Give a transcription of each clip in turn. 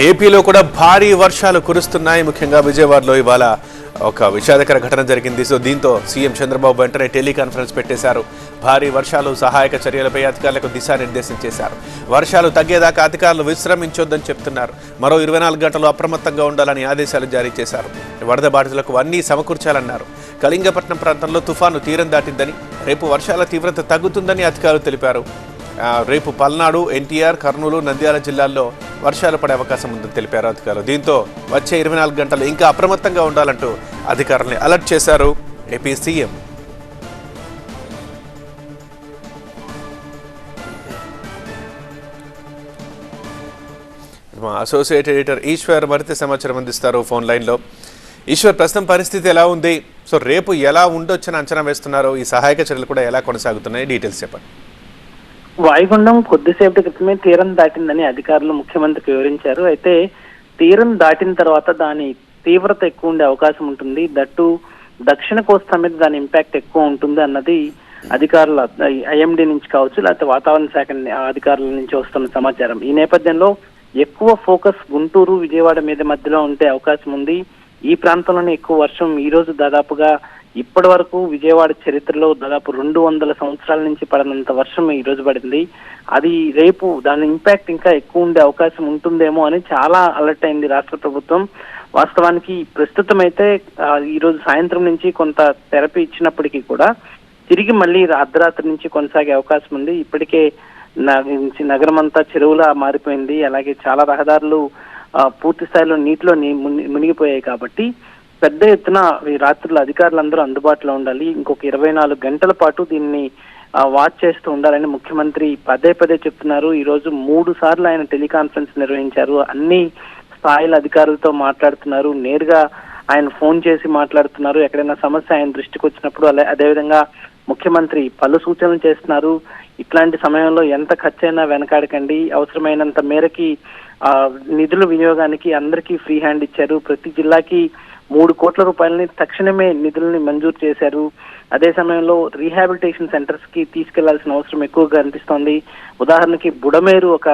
ఏపీలో కూడా భారీ వర్షాలు కురుస్తున్నాయి. ముఖ్యంగా విజయవాడలో ఇవాళ ఒక విషాదకర ఘటన జరిగింది. సో దీంతో సీఎం చంద్రబాబు వెంటనే టెలికాన్ఫరెన్స్ పెట్టేశారు. భారీ వర్షాలు సహాయక చర్యలపై అధికారులకు దిశానిర్దేశం చేశారు. వర్షాలు తగ్గేదాకా అధికారులు విశ్రమించొద్దని చెప్తున్నారు. మరో ఇరవై నాలుగు గంటలు అప్రమత్తంగా ఉండాలని ఆదేశాలు జారీ చేశారు. వరద బాధితులకు అన్నీ సమకూర్చాలన్నారు. కళింగపట్నం ప్రాంతంలో తుఫాను తీరం దాటిందని రేపు వర్షాల తీవ్రత తగ్గుతుందని అధికారులు తెలిపారు. రేపు పల్నాడు ఎన్టీఆర్ కర్నూలు నంద్యాల జిల్లాల్లో వర్షాలు పడే అవకాశం ఉందని తెలిపారు అధికారులు. దీంతో వచ్చే ఇరవై నాలుగు గంటలు ఇంకా అప్రమత్తంగా ఉండాలంటూ అధికారుల్ని అలర్ట్ చేశారు ఏపీ సీఎం. మా అసోసియేట్ ఎడిటర్ ఈశ్వర్ మరింత సమాచారం అందిస్తారు ఫోన్ లైన్లో. ఈశ్వర్ ప్రస్తుతం పరిస్థితి ఎలా ఉంది? సో రేపు ఎలా ఉండొచ్చని అంచనా వేస్తున్నారు? ఈ సహాయక చర్యలు కూడా ఎలా కొనసాగుతున్నాయి? డీటెయిల్స్ చెప్పండి. వాయుగుండం కొద్దిసేపటి క్రితమే తీరం దాటిందని అధికారులు ముఖ్యమంత్రికి వివరించారు. అయితే తీరం దాటిన తర్వాత దాని తీవ్రత ఎక్కువ ఉండే అవకాశం ఉంటుంది. దట్టు దక్షిణ కోస్తా మీద దాని ఇంపాక్ట్ ఎక్కువ ఉంటుంది అన్నది అధికారుల ఐఎండి నుంచి కావచ్చు లేకపోతే వాతావరణ శాఖ అధికారుల నుంచి వస్తున్న సమాచారం. ఈ నేపథ్యంలో ఎక్కువ ఫోకస్ గుంటూరు విజయవాడ మీద మధ్యలో ఉండే అవకాశం ఉంది. ఈ ప్రాంతంలోనే ఎక్కువ వర్షం ఈ రోజు దాదాపుగా ఇప్పటి వరకు విజయవాడ చరిత్రలో దాదాపు రెండు వందల సంవత్సరాల నుంచి పడినంత వర్షం ఈ రోజు పడింది. అది రేపు దాని ఇంపాక్ట్ ఇంకా ఎక్కువ ఉండే అవకాశం ఉంటుందేమో అని చాలా అలర్ట్ అయింది రాష్ట్ర ప్రభుత్వం. వాస్తవానికి ప్రస్తుతం అయితే ఈ రోజు సాయంత్రం నుంచి కొంత థెరపీ ఇచ్చినప్పటికీ కూడా తిరిగి మళ్ళీ అర్ధరాత్రి నుంచి కొనసాగే అవకాశం ఉంది. ఇప్పటికే నగరం అంతా చెరువులా మారిపోయింది. అలాగే చాలా రహదారులు పూర్తి స్థాయిలో నీటిలో ముని- మునిగిపోయాయి కాబట్టి పెద్ద ఎత్తున ఈ రాత్రులు అధికారులందరూ అందుబాటులో ఉండాలి. ఇంకొక ఇరవై నాలుగు గంటల పాటు దీన్ని వాచ్ చేస్తూ ఉండాలని ముఖ్యమంత్రి పదే పదే చెప్తున్నారు. ఈ రోజు మూడు సార్లు ఆయన టెలికాన్ఫరెన్స్ నిర్వహించారు. అన్ని స్థాయిల అధికారులతో మాట్లాడుతున్నారు. నేరుగా ఆయన ఫోన్ చేసి మాట్లాడుతున్నారు. ఎక్కడైనా సమస్య ఆయన దృష్టికి వచ్చినప్పుడు అలా అదేవిధంగా ముఖ్యమంత్రి పలు సూచనలు చేస్తున్నారు. ఇట్లాంటి సమయంలో ఎంత ఖర్చైనా వెనకాడకండి. అవసరమైనంత మేరకి నిధుల వినియోగానికి అందరికీ ఫ్రీ హ్యాండ్ ఇచ్చారు. ప్రతి జిల్లాకి మూడు కోట్ల రూపాయలని తక్షణమే నిధులని మంజూరు చేశారు. అదే సమయంలో రీహాబిలిటేషన్ సెంటర్స్కి తీసుకెళ్ళాల్సిన అవసరం ఎక్కువగా అనిపిస్తోంది. ఉదాహరణకి బుడమేరు ఒక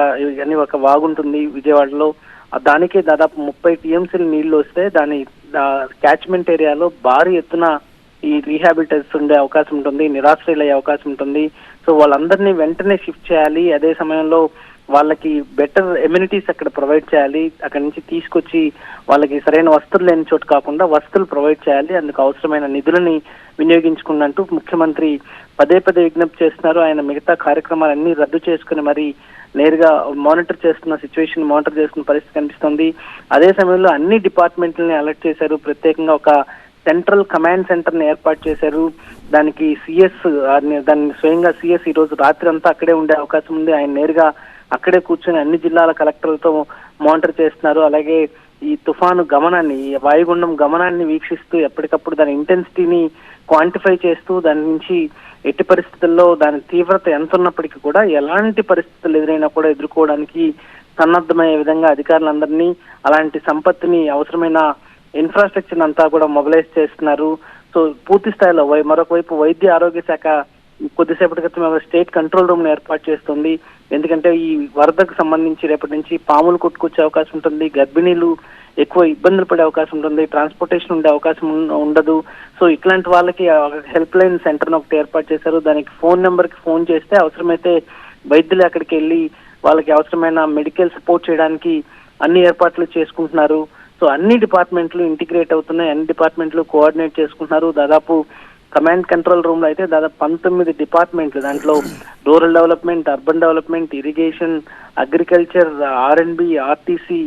అని ఒక వాగుంటుంది విజయవాడలో. దానికే దాదాపు ముప్పై టీఎంసీలు నీళ్ళు వస్తే దాని క్యాచ్మెంట్ ఏరియాలో భారీ ఎత్తున ఈ రీహాబిలిటేషన్ ఉండే అవకాశం ఉంటుంది నిరాశ్రయులయ్యే అవకాశం ఉంటుంది. సో వాళ్ళందరినీ వెంటనే షిఫ్ట్ చేయాలి. అదే సమయంలో వాళ్ళకి బెటర్ ఎమ్యూనిటీస్ అక్కడ ప్రొవైడ్ చేయాలి. అక్కడ నుంచి తీసుకొచ్చి వాళ్ళకి సరైన వస్తువులు లేని చోటు కాకుండా వస్తువులు ప్రొవైడ్ చేయాలి. అందుకు అవసరమైన నిధులని వినియోగించుకున్నట్టు ముఖ్యమంత్రి పదే పదే విజ్ఞప్తి చేస్తున్నారు. ఆయన మిగతా కార్యక్రమాలన్నీ రద్దు చేసుకుని మరి నేరుగా మానిటర్ చేస్తున్న సిచ్యువేషన్ మానిటర్ చేస్తున్న పరిస్థితి కనిపిస్తుంది. అదే సమయంలో అన్ని డిపార్ట్మెంట్లని అలర్ట్ చేశారు. ప్రత్యేకంగా ఒక సెంట్రల్ కమాండ్ సెంటర్ని ఏర్పాటు చేశారు. దానికి సిఎస్ దాన్ని స్వయంగా సిఎస్ ఈ రోజు రాత్రి అంతా అక్కడే ఉండే అవకాశం ఉంది. ఆయన నేరుగా అక్కడే కూర్చొని అన్ని జిల్లాల కలెక్టర్లతో మానిటర్ చేస్తున్నారు. అలాగే ఈ తుఫాను గమనాన్ని ఈ వాయుగుండం గమనాన్ని వీక్షిస్తూ ఎప్పటికప్పుడు దాని ఇంటెన్సిటీని క్వాంటిఫై చేస్తూ దాని నుంచి ఎట్టి పరిస్థితుల్లో దాని తీవ్రత ఎంత ఉన్నప్పటికీ కూడా ఎలాంటి పరిస్థితులు ఎదురైనా కూడా ఎదుర్కోవడానికి సన్నద్ధమయ్యే విధంగా అధికారులందరినీ అలాంటి సంపత్తిని అవసరమైన ఇన్ఫ్రాస్ట్రక్చర్ అంతా కూడా మొబిలైజ్ చేస్తున్నారు. సో పూర్తి స్థాయిలో వై- మరొక వైపు వైద్య ఆరోగ్య శాఖ కొద్దిసేపటి క్రితం స్టేట్ కంట్రోల్ రూమ్ ఏర్పాటు చేస్తుంది. ఎందుకంటే ఈ వరదకు సంబంధించి రేపటి నుంచి పాములు కొట్టుకొచ్చే అవకాశం ఉంటుంది. గర్భిణీలు ఎక్కువ ఇబ్బందులు పడే అవకాశం ఉంటుంది. ట్రాన్స్పోర్టేషన్ ఉండే అవకాశం ఉండదు. సో ఇట్లాంటి వాళ్ళకి హెల్ప్ లైన్ సెంటర్ ఒకటి ఏర్పాటు చేశారు. దానికి ఫోన్ నెంబర్కి ఫోన్ చేస్తే అవసరమైతే వైద్యులు అక్కడికి వెళ్ళి వాళ్ళకి అవసరమైన మెడికల్ సపోర్ట్ చేయడానికి అన్ని ఏర్పాట్లు చేసుకుంటున్నారు. సో అన్ని డిపార్ట్మెంట్లు ఇంటిగ్రేట్ అవుతున్నాయి. అన్ని డిపార్ట్మెంట్లు కోఆర్డినేట్ చేసుకుంటున్నారు. దాదాపు కమాండ్ కంట్రోల్ రూమ్లో అయితే దాదాపు పంతొమ్మిది డిపార్ట్మెంట్లు. దాంట్లో rural development urban development irrigation agriculture R RTC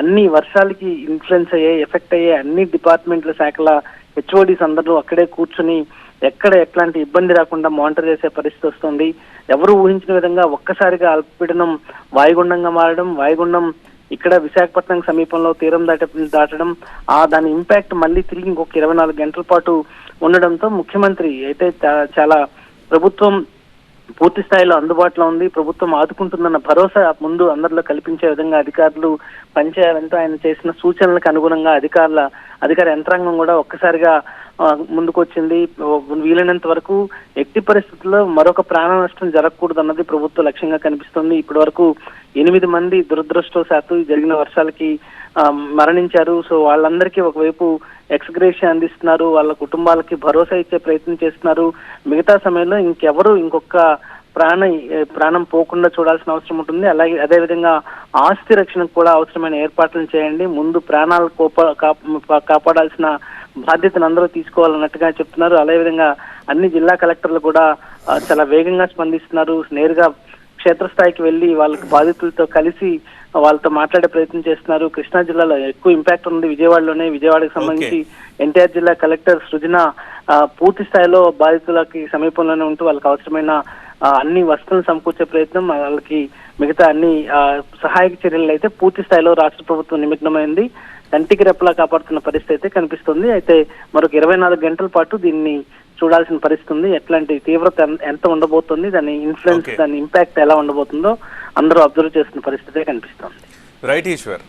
అన్ని వర్షాలకి ఇన్ఫ్లుయెన్స్ అయ్యే ఎఫెక్ట్ అయ్యే అన్ని డిపార్ట్మెంట్ల శాఖల హెచ్ఓడిస్ అందరూ అక్కడే కూర్చుని ఎక్కడ ఎట్లాంటి ఇబ్బంది రాకుండా మానిటర్ చేసే పరిస్థితి వస్తుంది. ఎవరు ఊహించిన విధంగా ఒక్కసారిగా అల్పపీడనం వాయుగుండంగా మారడం వాయుగుండం ఇక్కడ విశాఖపట్నం సమీపంలో తీరం దాట దాటడం ఆ దాని ఇంపాక్ట్ మళ్ళీ తిరిగి ఇంకొక ఇరవై నాలుగు గంటల పాటు ఉండడంతో ముఖ్యమంత్రి అయితే చాలా ప్రభుత్వం పూర్తి స్థాయిలో అందుబాటులో ఉంది. ప్రభుత్వం ఆదుకుంటుందన్న భరోసా ముందు అందరిలో కల్పించే విధంగా అధికారులు పనిచేయాలంటూ ఆయన చేసిన సూచనలకు అనుగుణంగా అధికారుల అధికార యంత్రాంగం కూడా ఒక్కసారిగా ముందుకొచ్చింది. వీలైనంత వరకు ఎట్టి పరిస్థితుల్లో మరొక ప్రాణ నష్టం జరగకూడదు అన్నది ప్రభుత్వ లక్ష్యంగా కనిపిస్తుంది. ఇప్పటి వరకు ఎనిమిది మంది దురదృష్టవశాత్తు జరిగిన వర్షాలకి మరణించారు. సో వాళ్ళందరికీ ఒకవైపు ఎక్స్గ్రేషన్ అందిస్తున్నారు. వాళ్ళ కుటుంబాలకి భరోసా ఇచ్చే ప్రయత్నం చేస్తున్నారు. మిగతా సమయంలో ఇంకెవరు ఇంకొక ప్రాణ ప్రాణం పోకుండా చూడాల్సిన అవసరం ఉంటుంది. అలాగే అదేవిధంగా ఆస్తి రక్షణకు కూడా అవసరమైన ఏర్పాట్లను చేయండి. ముందు ప్రాణాలు కోప కాపాడాల్సిన బాధ్యతను అందరూ తీసుకోవాలన్నట్టుగా చెప్తున్నారు. అదేవిధంగా అన్ని జిల్లా కలెక్టర్లు కూడా చాలా వేగంగా స్పందిస్తున్నారు. నేరుగా క్షేత్రస్థాయికి వెళ్ళి వాళ్ళకి బాధితులతో కలిసి వాళ్ళతో మాట్లాడే ప్రయత్నం చేస్తున్నారు. కృష్ణా జిల్లాలో ఎక్కువ ఇంపాక్ట్ ఉంది విజయవాడలోనే. విజయవాడకి సంబంధించి ఎన్టీఆర్ జిల్లా కలెక్టర్ సృజన పూర్తి స్థాయిలో బాధితులకి సమీపంలోనే ఉంటూ వాళ్ళకి అవసరమైన అన్ని వస్తువులను సమకూర్చే ప్రయత్నం వాళ్ళకి మిగతా అన్ని సహాయక చర్యలు అయితే పూర్తి స్థాయిలో రాష్ట్ర ప్రభుత్వం నిమగ్నమైంది. కంటికి రెప్పలా కాపాడుతున్న పరిస్థితి అయితే కనిపిస్తుంది. అయితే మరొక ఇరవై నాలుగు గంటల పాటు దీన్ని చూడాల్సిన పరిస్థితి ఉంది. ఎట్లాంటి తీవ్రత ఎంత ఉండబోతుంది దాని ఇన్ఫ్లుయెన్స్. దాని ఇంపాక్ట్ ఎలా ఉండబోతుందో అందరూ అబ్జర్వ్ చేస్తున్న పరిస్థితే కనిపిస్తుంది. రైట్ ఈశ్వర్.